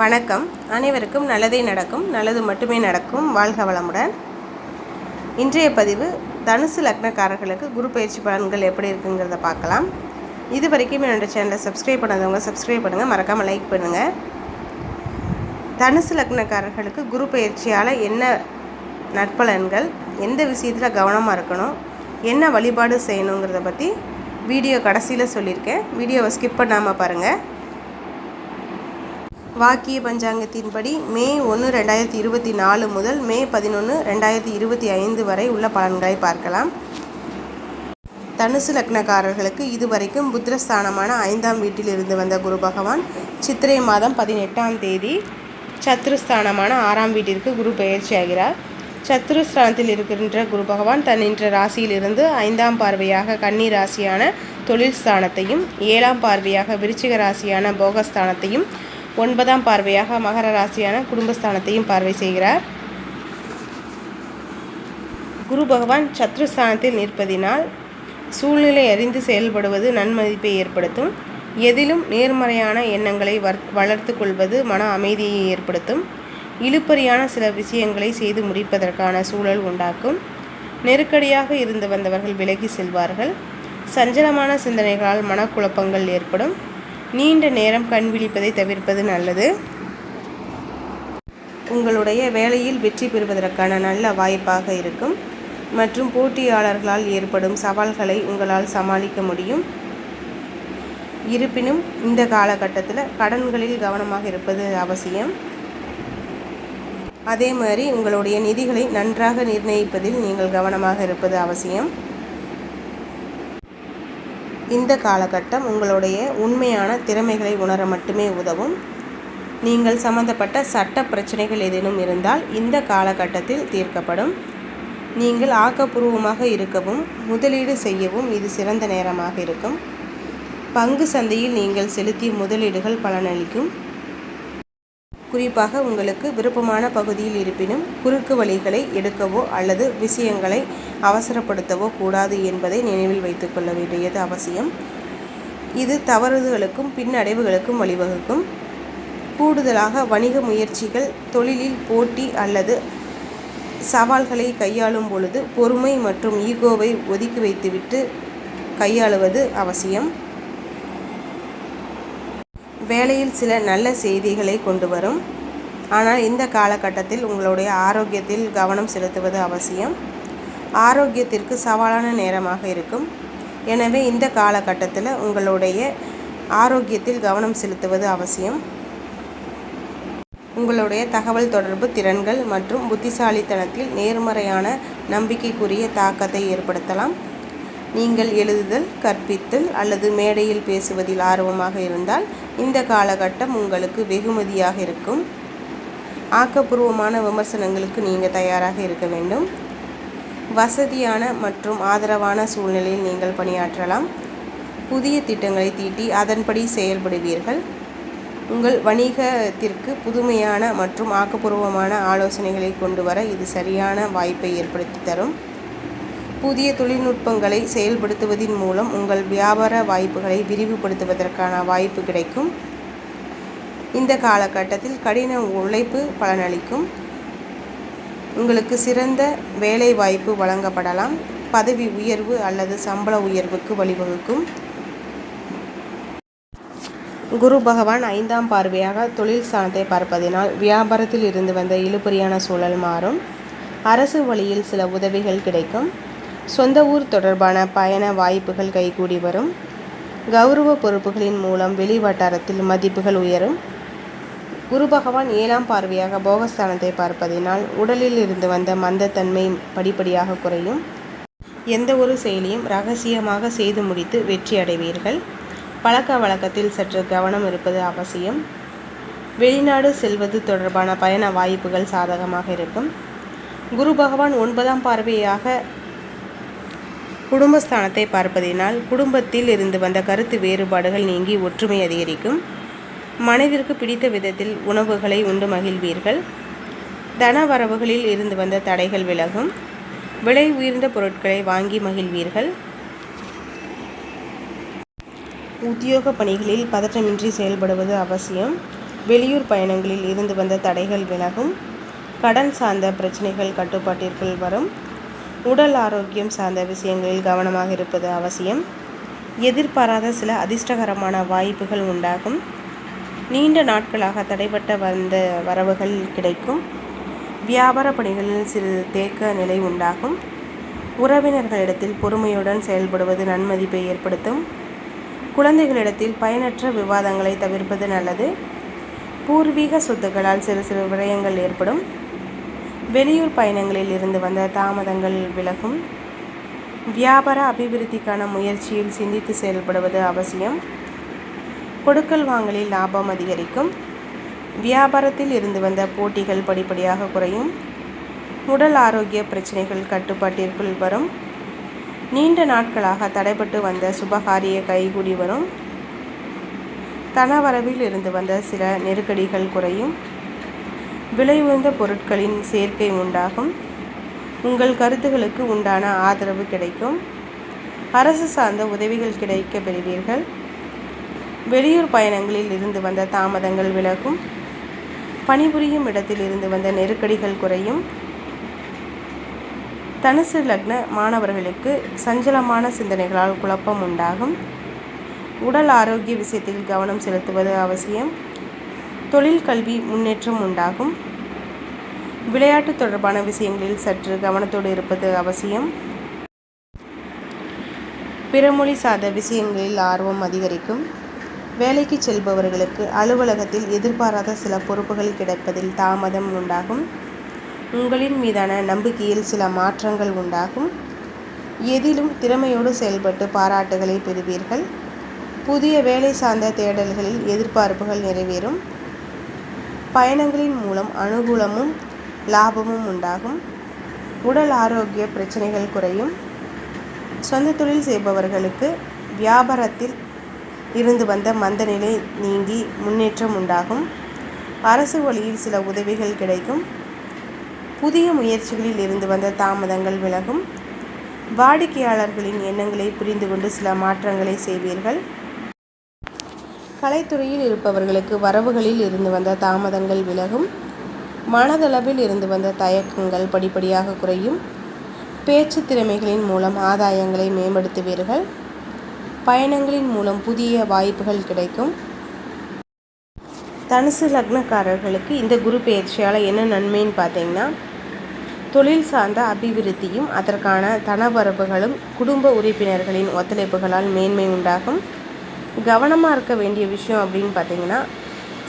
வணக்கம். அனைவருக்கும் நல்லதே நடக்கும் நல்லது மட்டுமே நடக்கும். வாழ்க வளமுடன். இன்றைய பதிவு தனுசு லக்னக்காரர்களுக்கு குரு பயிற்சி பலன்கள் எப்படி இருக்குங்கிறத பார்க்கலாம். இது வரைக்கும் என்னோடய சேனலை சப்ஸ்கிரைப் பண்ணாதவங்க சப்ஸ்கிரைப் பண்ணுங்கள் மறக்காமல் லைக் பண்ணுங்கள் தனுசு லக்னக்காரர்களுக்கு குரு பயிற்சியால் என்ன நற்பலன்கள் எந்த விஷயத்தில் கவனமாக இருக்கணும் என்ன வழிபாடு செய்யணுங்கிறத பற்றி வீடியோ கடைசியில் சொல்லியிருக்கேன். வீடியோவை ஸ்கிப் பண்ணாமல் பாருங்கள் வாக்கிய பஞ்சாங்கத்தின்படி மே ஒன்று ரெண்டாயிரத்தி இருபத்தி நாலு முதல் மே பதினொன்று ரெண்டாயிரத்தி இருபத்தி ஐந்து வரை உள்ள பலன்களை பார்க்கலாம். தனுசு லக்னக்காரர்களுக்கு இதுவரைக்கும் புத்திரஸ்தானமான ஐந்தாம் வீட்டில் இருந்து வந்த குரு பகவான் சித்திரை மாதம் பதினெட்டாம் தேதி சத்ருஸ்தானமான ஆறாம் வீட்டிற்கு குரு பயிற்சியாகிறார் சத்ருஸ்தானத்தில் இருக்கின்ற குரு பகவான் தன்னின்ற ராசியிலிருந்து ஐந்தாம் பார்வையாக கன்னி ராசியான தொழில் ஸ்தானத்தையும் ஏழாம் பார்வையாக விருச்சிக ராசியான போகஸ்தானத்தையும் ஒன்பதாம் பார்வையாக மகர ராசியான குடும்பஸ்தானத்தையும் பார்வை செய்கிறார். குரு பகவான் சத்ருஸ்தானத்தில் நிற்பதினால் சூழ்நிலை அறிந்து செயல்படுவது நன்மதிப்பை ஏற்படுத்தும். எதிலும் நேர்மறையான எண்ணங்களை வர் வளர்த்து கொள்வது மன அமைதியை ஏற்படுத்தும். இழுப்பறியான சில விஷயங்களை செய்து முடிப்பதற்கான சூழல் உண்டாக்கும். நெருக்கடியாக இருந்து வந்தவர்கள் விலகி செல்வார்கள். சஞ்சலமான சிந்தனைகளால் மனக்குழப்பங்கள் ஏற்படும். நீண்ட நேரம் கண் விழிப்பதை தவிர்ப்பது நல்லது. உங்களுடைய வேலையில் வெற்றி பெறுவதற்கான நல்ல வாய்ப்பாக இருக்கும். மற்றும் போட்டியாளர்களால் ஏற்படும் சவால்களை உங்களால் சமாளிக்க முடியும். இருப்பினும் இந்த காலகட்டத்தில் கடன்களில் கவனமாக இருப்பது அவசியம். அதே மாதிரி உங்களுடைய நிதிகளை நன்றாக நிர்ணயிப்பதில் நீங்கள் கவனமாக இருப்பது அவசியம். இந்த காலகட்டம் உங்களுடைய உண்மையான திறமைகளை உணர மட்டுமே உதவும். நீங்கள் சம்பந்தப்பட்ட சட்ட பிரச்சனைகள் ஏதேனும் இருந்தால் இந்த காலகட்டத்தில் தீர்க்கப்படும். நீங்கள் ஆக்கப்பூர்வமாக இருக்கவும் முதலீடு செய்யவும் இது சிறந்த நேரமாக இருக்கும். பங்கு சந்தையில் நீங்கள் செலுத்திய முதலீடுகள் பலனளிக்கும். குறிப்பாக உங்களுக்கு விருப்பமான பகுதியில் இருப்பினும் குறுக்கு வழிகளை எடுக்கவோ அல்லது விஷயங்களை அவசரப்படுத்தவோ கூடாது என்பதை நினைவில் வைத்துக்கொள்ள வேண்டியது அவசியம். இது தவறுதலுக்கும் பின்னடைவுகளுக்கும் வழிவகுக்கும். கூடுதலாக வணிக முயற்சிகள் தொழிலில் போட்டி அல்லது சவால்களை கையாளும் பொழுது பொறுமை மற்றும் ஈகோவை ஒதுக்கி வைத்துவிட்டு கையாளுவது அவசியம். வேலையில் சில நல்ல செய்திகளை கொண்டு வரும். ஆனால் இந்த காலகட்டத்தில் உங்களுடைய ஆரோக்கியத்தில் கவனம் செலுத்துவது அவசியம். ஆரோக்கியத்திற்கு சவாலான நேரமாக இருக்கும். எனவே இந்த காலகட்டத்தில் உங்களுடைய ஆரோக்கியத்தில் கவனம் செலுத்துவது அவசியம். உங்களுடைய தகவல் தொடர்பு திறன்கள் மற்றும் புத்திசாலித்தனத்தில் நேர்மறையான நம்பிக்கைக்குரிய தாக்கத்தை ஏற்படுத்தலாம். நீங்கள் எழுதுதல் கற்பித்தல் அல்லது மேடையில் பேசுவதில் ஆர்வமாக இருந்தால் இந்த காலகட்டம் உங்களுக்கு வெகுமதியாக இருக்கும். ஆக்கப்பூர்வமான விமர்சனங்களுக்கு நீங்கள் தயாராக இருக்க வேண்டும். வசதியான மற்றும் ஆதரவான சூழ்நிலையில் நீங்கள் பணியாற்றலாம். புதிய திட்டங்களை தீட்டி அதன்படி செயல்படுவீர்கள். உங்கள் வணிகத்திற்கு புதுமையான மற்றும் ஆக்கப்பூர்வமான ஆலோசனைகளை கொண்டு வர இது சரியான வாய்ப்பை ஏற்படுத்தி தரும். புதிய தொழில்நுட்பங்களை செயல்படுத்துவதன் மூலம் உங்கள் வியாபார வாய்ப்புகளை விரிவுபடுத்துவதற்கான வாய்ப்பு கிடைக்கும். இந்த காலகட்டத்தில் கடின உழைப்பு பலனளிக்கும். உங்களுக்கு சிறந்த வேலை வாய்ப்பு வழங்கப்படலாம். பதவி உயர்வு அல்லது சம்பள உயர்வுக்கு வழிவகுக்கும். குரு பகவான் ஐந்தாம் பார்வையாக தொழில் ஸ்தானத்தை பார்ப்பதினால் வியாபாரத்தில் இருந்து வந்த இழுபறியான சூழல் மாறும். அரசு வழியில் சில உதவிகள் கிடைக்கும். சொந்த ஊர் தொடர்பான பயண வாய்ப்புகள் கைகூடி வரும். கௌரவ பொறுப்புகளின் மூலம் வெளி வட்டாரத்தில் மதிப்புகள் உயரும். குரு பகவான் ஏழாம் பார்வையாக போகஸ்தானத்தை பார்ப்பதினால் உடலில் இருந்து வந்த மந்தத்தன்மை படிப்படியாக குறையும். எந்த ஒரு செயலியும் ரகசியமாக செய்து முடித்து வெற்றி அடைவீர்கள். பழக்க வழக்கத்தில் சற்று கவனம் இருப்பது அவசியம். வெளிநாடு செல்வது தொடர்பான பயண வாய்ப்புகள் சாதகமாக இருக்கும். குரு பகவான் ஒன்பதாம் பார்வையாக குடும்பஸ்தானத்தை பார்ப்பதினால் குடும்பத்தில் இருந்து வந்த கருத்து வேறுபாடுகள் நீங்கி ஒற்றுமை அதிகரிக்கும். மனதிற்கு பிடித்த விதத்தில் உணவுகளை உண்டு மகிழ்வீர்கள். தன வரவுகளில் இருந்து வந்த தடைகள் விலகும். விலை உயர்ந்த பொருட்களை வாங்கி மகிழ்வீர்கள். உத்தியோக பணிகளில் பதற்றமின்றி செயல்படுவது அவசியம். வெளியூர் பயணங்களில் இருந்து வந்த தடைகள் விலகும். கடன் சார்ந்த பிரச்சனைகள் கட்டுப்பாட்டிற்குள் வரும். உடல் ஆரோக்கியம் சார்ந்த விஷயங்களில் கவனமாக இருப்பது அவசியம். எதிர்பாராத சில அதிர்ஷ்டகரமான வாய்ப்புகள் உண்டாகும். நீண்ட நாட்களாக தடைபட்ட வந்த வரவுகள் கிடைக்கும். வியாபார பணிகளில் சிறு தேக்க நிலை உண்டாகும். உறவினர்களிடத்தில் பொறுமையுடன் செயல்படுவது நன்மதிப்பை ஏற்படுத்தும். குழந்தைகளிடத்தில் பயனற்ற விவாதங்களை தவிர்ப்பது நல்லது. பூர்வீக சொத்துக்களால் சிறு சிறு விரயங்கள் ஏற்படும். வெளியூர் பயணங்களில் இருந்து வந்த தாமதங்கள் விலகும். வியாபார அபிவிருத்திக்கான முயற்சியில் சிந்தித்து செயல்படுவது அவசியம். கொடுக்கல் வாங்கலில் லாபம் அதிகரிக்கும். வியாபாரத்தில் இருந்து வந்த போட்டிகள் படிப்படியாக குறையும். உடல் ஆரோக்கிய பிரச்சனைகள் கட்டுப்பாட்டிற்குள் வரும். நீண்ட நாட்களாக தடைபட்டு வந்த சுபகாரிய கைகூடி வரும். தனவரவில் இருந்து வந்த சில நெருக்கடிகள் குறையும். விலை உயர்ந்த பொருட்களின் சேர்க்கை உண்டாகும். உங்கள் கருத்துகளுக்கு உண்டான ஆதரவு கிடைக்கும். அரசு சார்ந்த உதவிகள் கிடைக்க பெறுவீர்கள். வெளியூர் பயணங்களில் இருந்து வந்த தாமதங்கள் விலகும். பணிபுரியும் இடத்தில் இருந்து வந்த நெருக்கடிகள் குறையும். தனுசு லக்ன மாணவர்களுக்கு சஞ்சலமான சிந்தனைகளால் குழப்பம் உண்டாகும். உடல் ஆரோக்கிய விஷயத்தில் கவனம் செலுத்துவது அவசியம். தொழில் கல்வி முன்னேற்றம் உண்டாகும். விளையாட்டு தொடர்பான விஷயங்களில் சற்று கவனத்தோடு இருப்பது அவசியம். பிறமொழி சார்ந்த விஷயங்களில் ஆர்வம் அதிகரிக்கும். வேலைக்கு செல்பவர்களுக்கு அலுவலகத்தில் எதிர்பாராத சில பொறுப்புகள் கிடைப்பதில் தாமதம் உண்டாகும். உங்களின் மீதான நம்பிக்கையில் சில மாற்றங்கள் உண்டாகும். எதிலும் திறமையோடு செயல்பட்டு பாராட்டுகளை பெறுவீர்கள். புதிய வேலை சார்ந்த தேடல்களில் எதிர்பார்ப்புகள் நிறைவேறும். பயணங்களின் மூலம் அனுகூலமும் லாபமும் உண்டாகும். உடல் ஆரோக்கிய பிரச்சனைகள் குறையும். சொந்த தொழில் செய்பவர்களுக்கு வியாபாரத்தில் இருந்து வந்த மந்த நிலை நீங்கி முன்னேற்றம் உண்டாகும். அரசு வழியில் சில உதவிகள் கிடைக்கும். புதிய முயற்சிகளில் இருந்து வந்த தாமதங்கள் விலகும். வாடிக்கையாளர்களின் எண்ணங்களை புரிந்து கொண்டு சில மாற்றங்களை செய்வீர்கள். கலைத்துறையில் இருப்பவர்களுக்கு வரவுகளில் இருந்து வந்த தாமதங்கள் விலகும் மனதளவில் இருந்து வந்த தயக்கங்கள் படிப்படியாக குறையும் பேச்சு திறமைகளின் மூலம் ஆதாயங்களை மேம்படுத்துவீர்கள் பயணங்களின் மூலம் புதிய வாய்ப்புகள் கிடைக்கும். தனுசு லக்னக்காரர்களுக்கு இந்த குரு பயிற்சியால் என்ன நன்மைன்னு பார்த்தீங்கன்னா தொழில் சார்ந்த அபிவிருத்தியும் அதற்கான தனவரவுகளும் குடும்ப உறுப்பினர்களின் ஒத்துழைப்புகளால் மேன்மை உண்டாகும். கவனமாக இருக்க வேண்டிய விஷயம் அப்படின்னு பார்த்தீங்கன்னா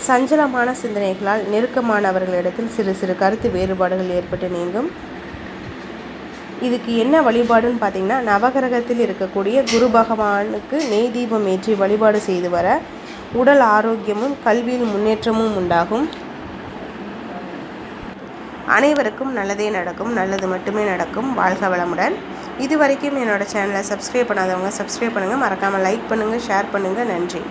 சஞ்சலமான சிந்தனைகளால் நெருக்கமானவர்களிடத்தில் சிறு சிறு கருத்து வேறுபாடுகள் ஏற்பட்டு நீங்கும். இதுக்கு என்ன வழிபாடுன்னு பார்த்தீங்கன்னா நவகிரகத்தில் இருக்கக்கூடிய குரு பகவானுக்கு நெய் தீபம் ஏற்றி வழிபாடு செய்து வர உடல் ஆரோக்கியமும் கல்வியில் முன்னேற்றமும் உண்டாகும். அனைவருக்கும் நல்லதே நடக்கும் நல்லது மட்டுமே நடக்கும். வாழ்க வளமுடன். இது வரைக்கும் என்னோடய சேனலை சப்ஸ்கிரைப் பண்ணாதவங்க சப்ஸ்கிரைப் பண்ணுங்கள் மறக்காமல் லைக் பண்ணுங்கள் ஷேர் பண்ணுங்கள் நன்றி.